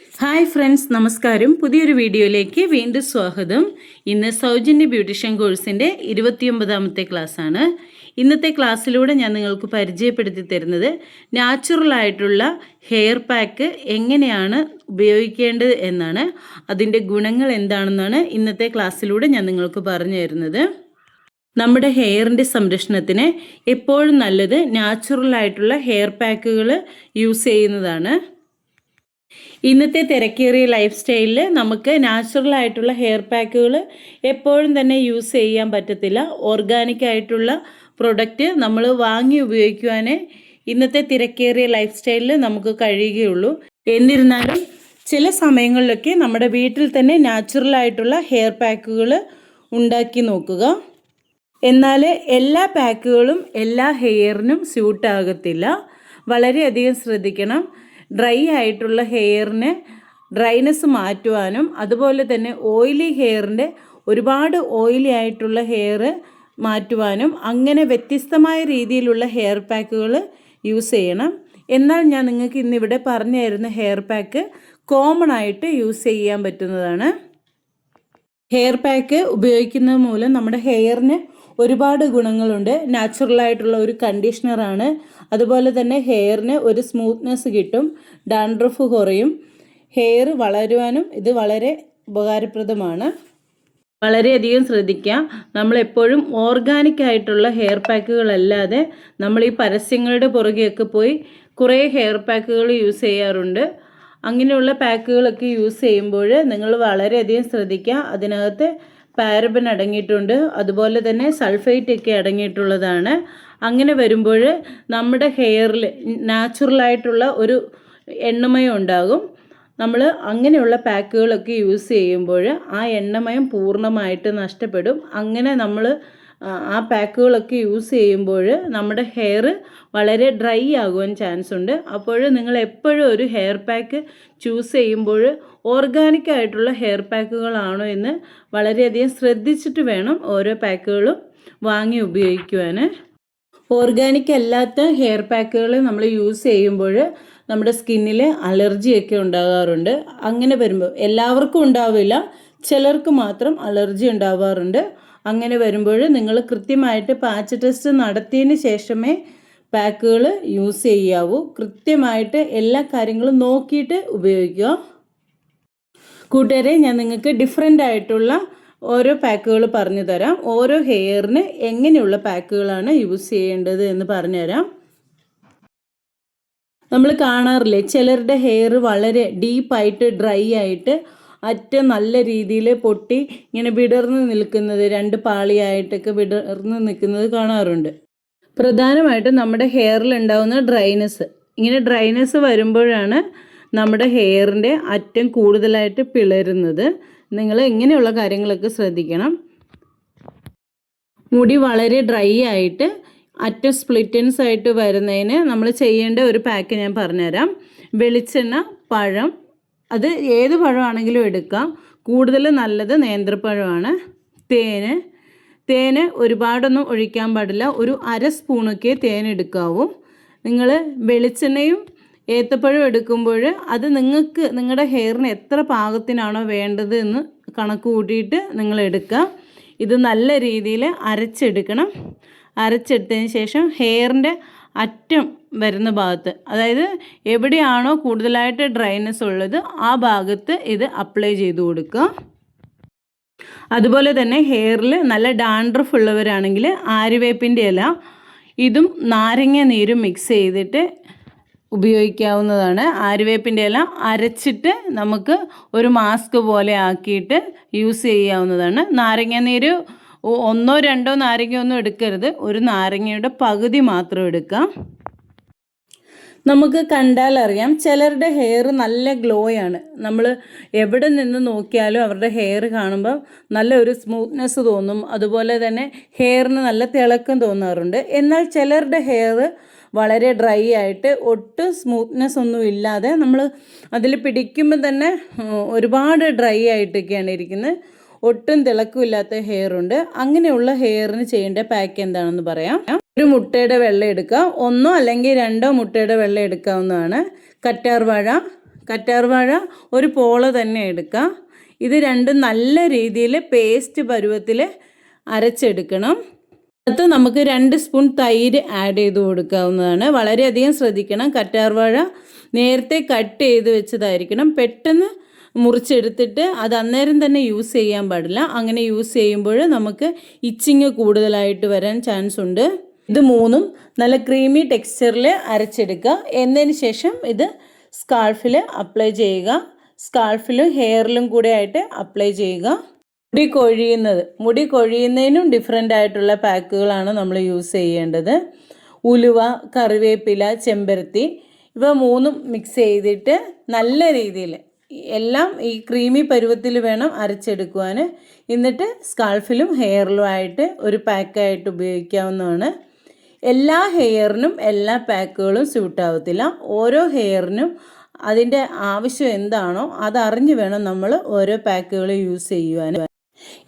Hi friends നമസ്കാരം. പുതിയൊരു വീഡിയോയിലേക്ക് വീണ്ടും സ്വാഗതം. ഇന്ന് സൗജന്യ ബ്യൂട്ടീഷ്യൻ കോഴ്സിന്റെ ഇരുപത്തിയൊമ്പതാമത്തെ ആണ് ഇന്നത്തെ ക്ലാസ്സിലൂടെ ഞാൻ നിങ്ങൾക്ക് പരിചയപ്പെടുത്തി തരുന്നത് നാച്ചുറലായിട്ടുള്ള ഹെയർ പാക്ക് എങ്ങനെയാണ് ഉപയോഗിക്കേണ്ടത് എന്നാണ്. അതിന്റെ ഗുണങ്ങൾ എന്താണെന്നാണ് ഇന്നത്തെ ക്ലാസ്സിലൂടെ ഞാൻ നിങ്ങൾക്ക് പറഞ്ഞു തരുന്നത്. നമ്മുടെ ഹെയറിന്റെ സംരക്ഷണത്തിന് എപ്പോഴും നല്ലത് നാച്ചുറലായിട്ടുള്ള ഹെയർ പാക്കുകൾ യൂസ് ചെയ്യുന്നതാണ്. ഇന്നത്തെ തിരക്കേറിയ ലൈഫ് സ്റ്റൈലിൽ നമുക്ക് നാച്ചുറൽ ആയിട്ടുള്ള ഹെയർ പാക്കുകൾ എപ്പോഴും തന്നെ യൂസ് ചെയ്യാൻ പറ്റത്തില്ല. ഓർഗാനിക് ആയിട്ടുള്ള പ്രൊഡക്റ്റ് നമ്മൾ വാങ്ങി ഉപയോഗിക്കുവാനേ ഇന്നത്തെ തിരക്കേറിയ ലൈഫ് സ്റ്റൈലിൽ നമുക്ക് കഴിയുകയുള്ളൂ. എന്നിരുന്നാലും ചില സമയങ്ങളിലൊക്കെ നമ്മുടെ വീട്ടിൽ തന്നെ നാച്ചുറൽ ആയിട്ടുള്ള ഹെയർ പാക്കുകൾ ഉണ്ടാക്കി നോക്കുക. എന്നാൽ എല്ലാ പാക്കുകളും എല്ലാ ഹെയറിനും സ്യൂട്ടാകത്തില്ല വളരെയധികം ശ്രദ്ധിക്കണം. ഡ്രൈ ആയിട്ടുള്ള ഹെയറിന് ഡ്രൈനെസ് മാറ്റുവാനും അതുപോലെ തന്നെ ഓയിലി ഹെയറിന്റെ ഒരുപാട് ഓയിലി ആയിട്ടുള്ള ഹെയർ മാറ്റുവാനും അങ്ങനെ വ്യത്യസ്തമായ രീതിയിലുള്ള ഹെയർ പാക്കുകൾ യൂസ് ചെയ്യണം. എന്നാൽ ഞാൻ നിങ്ങൾക്ക് ഇന്നിവിടെ പറഞ്ഞു തരുന്ന ഹെയർ പാക്ക് കോമൺ ആയിട്ട് യൂസ് ചെയ്യാൻ പറ്റുന്നതാണ്. ഹെയർ പാക്ക് ഉപയോഗിക്കുന്നത് മൂലം നമ്മുടെ ഹെയറിന് ഒരുപാട് ഗുണങ്ങളുണ്ട്. നാച്ചുറൽ ആയിട്ടുള്ള ഒരു കണ്ടീഷണറാണ് അതുപോലെ തന്നെ ഹെയറിന് ഒരു സ്മൂത്ത്നെസ് കിട്ടും. ഡാൻഡ്രഫ് കുറയും. ഹെയർ വളരുവാനും ഇത് വളരെ ഉപകാരപ്രദമാണ്. വളരെയധികം ശ്രദ്ധിക്കാം. നമ്മളെപ്പോഴും ഓർഗാനിക് ആയിട്ടുള്ള ഹെയർ പാക്കുകളല്ലാതെ നമ്മൾ ഈ പരസ്യങ്ങളുടെ പുറകെയൊക്കെ പോയി കുറേ ഹെയർ പാക്കുകൾ യൂസ് ചെയ്യാറുണ്ട്. അങ്ങനെയുള്ള പാക്കുകളൊക്കെ യൂസ് ചെയ്യുമ്പോൾ നിങ്ങൾ വളരെയധികം ശ്രദ്ധിക്കുക. അതിനകത്ത് പാരബൻ അടങ്ങിയിട്ടുണ്ട്. അതുപോലെ തന്നെ സൾഫൈറ്റ് ഒക്കെ അടങ്ങിയിട്ടുള്ളതാണ്. അങ്ങനെ വരുമ്പോൾ നമ്മുടെ ഹെയറിൽ നാച്ചുറലായിട്ടുള്ള ഒരു എണ്ണമയം ഉണ്ടാകും. നമ്മൾ അങ്ങനെയുള്ള പാക്കുകളൊക്കെ യൂസ് ചെയ്യുമ്പോൾ ആ എണ്ണമയം പൂർണമായിട്ട് നഷ്ടപ്പെടും. അങ്ങനെ നമ്മൾ ആ പാക്കുകളൊക്കെ യൂസ് ചെയ്യുമ്പോൾ നമ്മുടെ ഹെയർ വളരെ ഡ്രൈ ആകുവാൻ ചാൻസ് ഉണ്ട്. അപ്പോൾ നിങ്ങൾ എപ്പോഴും ഒരു ഹെയർ പാക്ക് ചൂസ് ചെയ്യുമ്പോൾ ഓർഗാനിക് ആയിട്ടുള്ള ഹെയർ പാക്കുകളാണോ എന്ന് വളരെയധികം ശ്രദ്ധിച്ചിട്ട് വേണം ഓരോ പാക്കുകളും വാങ്ങി ഉപയോഗിക്കുവാൻ ഓർഗാനിക് അല്ലാത്ത ഹെയർ പാക്കുകൾ നമ്മൾ യൂസ് ചെയ്യുമ്പോൾ നമ്മുടെ സ്കിന്നിൽ അലർജിയൊക്കെ ഉണ്ടാകാറുണ്ട്. അങ്ങനെ വരുമ്പോൾ എല്ലാവർക്കും ഉണ്ടാവില്ല ചിലർക്ക് മാത്രം അലർജി ഉണ്ടാവാറുണ്ട്. അങ്ങനെ വരുമ്പോൾ നിങ്ങൾ കൃത്യമായിട്ട് പാച്ച് ടെസ്റ്റ് നടത്തിയതിന് ശേഷമേ പാക്കുകൾ യൂസ് ചെയ്യാവൂ. കൃത്യമായിട്ട് എല്ലാ കാര്യങ്ങളും നോക്കിയിട്ട് ഉപയോഗിക്കുക. കൂട്ടുകാരെ ഞാൻ നിങ്ങൾക്ക് ഡിഫറെന്റ് ആയിട്ടുള്ള ഓരോ പാക്കുകൾ പറഞ്ഞു തരാം. ഓരോ ഹെയറിന് എങ്ങനെയുള്ള പാക്കുകളാണ് യൂസ് ചെയ്യേണ്ടത് എന്ന് പറഞ്ഞുതരാം നമ്മൾ കാണാറില്ലേ ചിലരുടെ ഹെയർ വളരെ ഡീപ്പായിട്ട് ഡ്രൈ ആയിട്ട് അറ്റം നല്ല രീതിയിൽ പൊട്ടി ഇങ്ങനെ വിടർന്ന് നിൽക്കുന്നത് രണ്ട് പാളിയായിട്ടൊക്കെ വിടർന്ന് നിൽക്കുന്നത് കാണാറുണ്ട്. പ്രധാനമായിട്ടും നമ്മുടെ ഹെയറിൽ ഉണ്ടാകുന്ന ഡ്രൈനസ് ഇങ്ങനെ ഡ്രൈനസ് വരുമ്പോഴാണ് നമ്മുടെ ഹെയറിന്റെ അറ്റം കൂടുതലായിട്ട് പിളരുന്നത്. നിങ്ങൾ ഇങ്ങനെയുള്ള കാര്യങ്ങളൊക്കെ ശ്രദ്ധിക്കണം. മുടി വളരെ ഡ്രൈ ആയിട്ട് അറ്റം സ്പ്ലിറ്റൻസ് ആയിട്ട് വരുന്നതിന് നമ്മൾ ചെയ്യേണ്ട ഒരു പാക്ക് ഞാൻ പറഞ്ഞുതരാം. വെളിച്ചെണ്ണ പഴം അത് ഏത് പഴമാണെങ്കിലും എടുക്കാം. കൂടുതൽ നല്ലത് നേന്ത്രപ്പഴമാണ്. തേന്. തേന് ഒരുപാടൊന്നും ഒഴിക്കാൻ പാടില്ല. ഒരു അര സ്പൂണൊക്കെ തേൻ എടുക്കാവൂ. നിങ്ങൾ വെളിച്ചെണ്ണയും ഏത്തപ്പഴം എടുക്കുമ്പോൾ അത് നിങ്ങൾക്ക് നിങ്ങളുടെ ഹെയറിന് എത്ര പാകത്തിനാണോ വേണ്ടത് എന്ന് കണക്ക് കൂട്ടിയിട്ട് നിങ്ങൾ എടുക്കുക ഇത് നല്ല രീതിയിൽ അരച്ചെടുക്കണം. അരച്ചെടുത്തതിന് ശേഷം ഹെയറിന്റെ അറ്റം വരുന്ന ഭാഗത്ത്. അതായത് എവിടെയാണോ കൂടുതലായിട്ട് ഡ്രൈനെസ് ഉള്ളത് ആ ഭാഗത്ത് ഇത് അപ്ലൈ ചെയ്ത് കൊടുക്കുക. അതുപോലെ തന്നെ ഹെയറിൽ നല്ല ഡാൻഡ്രഫ് ഉള്ളവരാണെങ്കിൽ ആര്യവേപ്പിന്റെ ഇല ഇതും നാരങ്ങ നീരും മിക്സ് ചെയ്തിട്ട് ഉപയോഗിക്കാവുന്നതാണ്. ആര്യവേപ്പിന്റെ ഇല അരച്ചിട്ട് നമുക്ക് ഒരു മാസ്ക് പോലെ ആക്കിയിട്ട് യൂസ് ചെയ്യാവുന്നതാണ്. നാരങ്ങ നീര് ഒന്നോ രണ്ടോ നാരങ്ങയൊന്നും എടുക്കരുത്. ഒരു നാരങ്ങയുടെ പകുതി മാത്രം എടുക്കാം. നമുക്ക് കണ്ടാൽ അറിയാം ചിലരുടെ ഹെയർ നല്ല ഗ്ലോ ആണ് നമ്മൾ എവിടെ നിന്ന് നോക്കിയാലും അവരുടെ ഹെയർ കാണുമ്പോൾ നല്ല ഒരു സ്മൂത്ത്നെസ് തോന്നും. അതുപോലെ തന്നെ ഹെയറിന് നല്ല തിളക്കം തോന്നാറുണ്ട്. എന്നാൽ ചിലരുടെ ഹെയർ വളരെ ഡ്രൈ ആയിട്ട് ഒട്ടും സ്മൂത്ത്നെസ് ഒന്നും ഇല്ലാതെ നമ്മൾ അതിൽ പിടിക്കുമ്പോൾ തന്നെ ഒരുപാട് ഡ്രൈ ആയിട്ടൊക്കെയാണ് ഇരിക്കുന്നത് ഒട്ടും തിളക്കമില്ലാത്ത ഹെയർ ഉണ്ട്. അങ്ങനെയുള്ള ഹെയറിന് ചെയ്യേണ്ട പാക്ക് എന്താണെന്ന് പറയാം. ഒരു മുട്ടയുടെ വെള്ളം എടുക്കുക. ഒന്നോ അല്ലെങ്കിൽ രണ്ടോ മുട്ടയുടെ വെള്ളം എടുക്കാവുന്നതാണ്. കറ്റാർവാഴ കറ്റാർവാഴ ഒരു പോള തന്നെ എടുക്കുക. ഇത് രണ്ടും നല്ല രീതിയിൽ പേസ്റ്റ് പരുവത്തിൽ അരച്ചെടുക്കണം. അടുത്ത് നമുക്ക് രണ്ട് സ്പൂൺ തൈര് ആഡ് ചെയ്ത് കൊടുക്കാവുന്നതാണ്. വളരെയധികം ശ്രദ്ധിക്കണം. കറ്റാർവാഴ നേരത്തെ കട്ട് ചെയ്ത് വെച്ചതായിരിക്കണം. പെട്ടെന്ന് മുറിച്ചെടുത്തിട്ട് അത് അന്നേരം തന്നെ യൂസ് ചെയ്യാൻ പാടില്ല. അങ്ങനെ യൂസ് ചെയ്യുമ്പോൾ നമുക്ക് ഇച്ചിങ് കൂടുതലായിട്ട് വരാൻ ചാൻസ് ഉണ്ട്. ഇത് മൂന്നും നല്ല ക്രീമി ടെക്സ്ചറിൽ അരച്ചെടുക്കുക. എന്നതിന് ശേഷം ഇത് സ്കാൾഫിൽ അപ്ലൈ ചെയ്യുക. സ്കാൾഫിലും ഹെയറിലും കൂടെ ആയിട്ട് അപ്ലൈ ചെയ്യുക. മുടി കൊഴിയുന്നത്. മുടി കൊഴിയുന്നതിനും ഡിഫറെന്റ് ആയിട്ടുള്ള പാക്കുകളാണ് നമ്മൾ യൂസ് ചെയ്യേണ്ടത്. ഉലുവ കറിവേപ്പില ചെമ്പരത്തി ഇവ മൂന്നും മിക്സ് ചെയ്തിട്ട് നല്ല രീതിയിൽ എല്ലാം ഈ ക്രീമി പരുവത്തിൽ വേണം അരച്ചെടുക്കുവാൻ എന്നിട്ട് സ്കാൾഫിലും ഹെയറിലുമായിട്ട് ഒരു പാക്കായിട്ട് ഉപയോഗിക്കാവുന്നതാണ്. എല്ലാ ഹെയറിനും എല്ലാ പാക്കുകളും സ്യൂട്ടാവത്തില്ല ഓരോ ഹെയറിനും അതിന്റെ ആവശ്യം എന്താണോ അതറിഞ്ഞ് വേണം നമ്മൾ ഓരോ പാക്കുകൾ യൂസ് ചെയ്യുവാൻ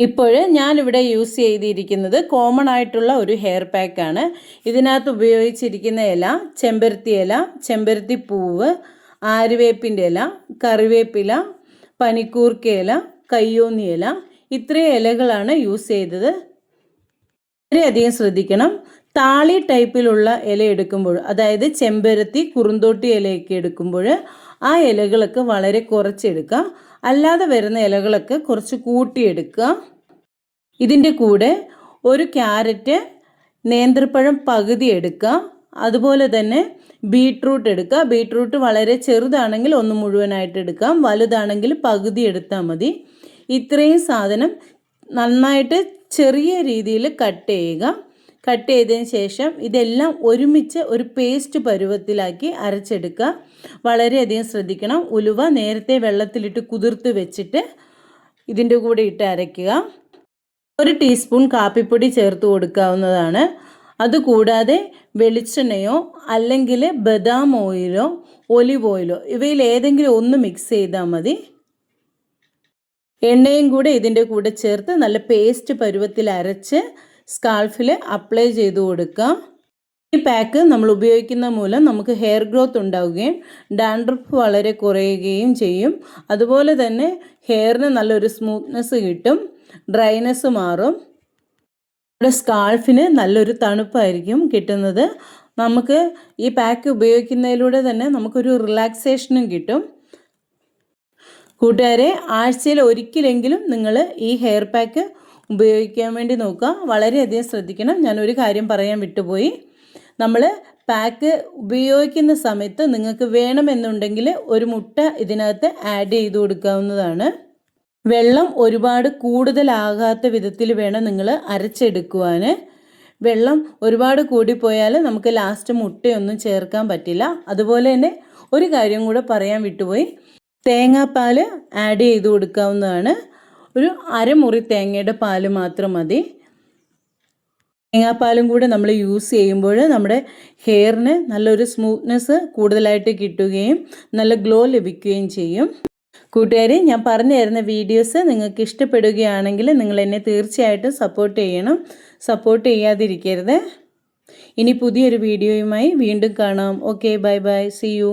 ഇപ്പോൾ ഞാനിവിടെ യൂസ് ചെയ്തിരിക്കുന്നത് കോമൺ ആയിട്ടുള്ള ഒരു ഹെയർ പാക്കാണ് ഇതിനകത്ത് ഉപയോഗിച്ചിരിക്കുന്ന ഇല ചെമ്പരത്തി ഇല ചെമ്പരത്തി പൂവ് ആര്യവേപ്പിന്റെ ഇല കറിവേപ്പില പനിക്കൂർക്ക ഇല കയ്യോന്നി ഇല ഇത്രയും ഇലകളാണ് യൂസ് ചെയ്തത്. വളരെയധികം ശ്രദ്ധിക്കണം. താളി ടൈപ്പിലുള്ള ഇല എടുക്കുമ്പോൾ അതായത് ചെമ്പരത്തി കുറുന്തോട്ടി ഇലയൊക്കെ എടുക്കുമ്പോൾ ആ ഇലകളൊക്കെ വളരെ കുറച്ചെടുക്കുക. അല്ലാതെ വരുന്ന ഇലകളൊക്കെ കുറച്ച് കൂട്ടിയെടുക്കുക. ഇതിന്റെ കൂടെ ഒരു ക്യാരറ്റ് നേന്ത്രപ്പഴം പകുതി എടുക്കുക. അതുപോലെ തന്നെ ബീട്രൂട്ട് എടുക്കുക. ബീട്രൂട്ട് വളരെ ചെറുതാണെങ്കിൽ ഒന്ന് മുഴുവനായിട്ട് എടുക്കാം. വലുതാണെങ്കിൽ പകുതി എടുത്താൽ മതി. ഇത്രയും സാധനം നന്നായിട്ട് ചെറിയ രീതിയിൽ കട്ട് ചെയ്യുക. കട്ട് ചെയ്തതിന് ശേഷം ഇതെല്ലാം ഒരുമിച്ച് ഒരു പേസ്റ്റ് പരുവത്തിലാക്കി അരച്ചെടുക്കുക. വളരെയധികം ശ്രദ്ധിക്കണം. ഉലുവ നേരത്തെ വെള്ളത്തിലിട്ട് കുതിർത്ത് വെച്ചിട്ട് ഇതിന്റെ കൂടെ ഇട്ട് അരയ്ക്കുക. ഒരു ടീസ്പൂൺ കാപ്പിപ്പൊടി ചേർത്ത് കൊടുക്കാവുന്നതാണ്. അതുകൂടാതെ വെളിച്ചെണ്ണയോ അല്ലെങ്കിൽ ബദാം ഓയിലോ ഒലിവ് ഓയിലോ ഇവയിൽ ഏതെങ്കിലും ഒന്ന് മിക്സ് ചെയ്താൽ മതി. എണ്ണയും കൂടെ ഇതിന്റെ കൂടെ ചേർത്ത് നല്ല പേസ്റ്റ് പരുവത്തിൽ അരച്ച് സ്കാൾഫിൽ അപ്ലൈ ചെയ്ത് കൊടുക്കാം ഈ പാക്ക് നമ്മൾ ഉപയോഗിക്കുന്ന മൂലം നമുക്ക് ഹെയർ ഗ്രോത്ത് ഉണ്ടാവുകയും ഡാൻഡ്രഫ് വളരെ കുറയുകയും ചെയ്യും. അതുപോലെ തന്നെ ഹെയറിന് നല്ലൊരു സ്മൂത്ത്നെസ് കിട്ടും ഡ്രൈനെസ് മാറും. നമ്മുടെ സ്കാൾഫിന് നല്ലൊരു തണുപ്പായിരിക്കും കിട്ടുന്നത്. നമുക്ക് ഈ പാക്ക് ഉപയോഗിക്കുന്നതിലൂടെ തന്നെ നമുക്കൊരു റിലാക്സേഷനും കിട്ടും. കൂട്ടുകാരെ ആഴ്ചയിൽ ഒരിക്കലെങ്കിലും നിങ്ങൾ ഈ ഹെയർ പാക്ക് ഉപയോഗിക്കാൻ വേണ്ടി നോക്കുക. വളരെയധികം ശ്രദ്ധിക്കണം. ഞാൻ ഒരു കാര്യം പറയാൻ വിട്ടുപോയി. നമ്മൾ പാക്ക് ഉപയോഗിക്കുന്ന സമയത്ത് നിങ്ങൾക്ക് വേണമെന്നുണ്ടെങ്കിൽ ഒരു മുട്ട ഇതിനകത്ത് ആഡ് ചെയ്ത് കൊടുക്കാവുന്നതാണ്. വെള്ളം ഒരുപാട് കൂടുതലാകാത്ത വിധത്തിൽ വേണം നിങ്ങൾ അരച്ചെടുക്കുവാൻ. വെള്ളം ഒരുപാട് കൂടിപ്പോയാൽ നമുക്ക് ലാസ്റ്റ് മുട്ടയൊന്നും ചേർക്കാൻ പറ്റില്ല. അതുപോലെ തന്നെ ഒരു കാര്യം കൂടെ പറയാൻ വിട്ടുപോയി. തേങ്ങാപ്പാൽ ആഡ് ചെയ്ത് കൊടുക്കാവുന്നതാണ്. ഒരു അരമുറി തേങ്ങയുടെ പാൽ മാത്രം മതി. തേങ്ങാപ്പാലും കൂടെ നമ്മൾ യൂസ് ചെയ്യുമ്പോൾ നമ്മുടെ ഹെയറിന് നല്ലൊരു സ്മൂത്ത്നെസ് കൂടുതലായിട്ട് കിട്ടുകയും നല്ല ഗ്ലോ ലഭിക്കുകയും ചെയ്യും. കൂട്ടുകാരെ ഞാൻ പറഞ്ഞു തരുന്ന വീഡിയോസ് നിങ്ങൾക്ക് ഇഷ്ടപ്പെടുകയാണെങ്കിൽ നിങ്ങൾ എന്നെ തീർച്ചയായിട്ടും സപ്പോർട്ട് ചെയ്യണം. സപ്പോർട്ട് ചെയ്യാതിരിക്കരുത്. ഇനി പുതിയൊരു വീഡിയോയുമായി വീണ്ടും കാണാം. Okay bye bye see you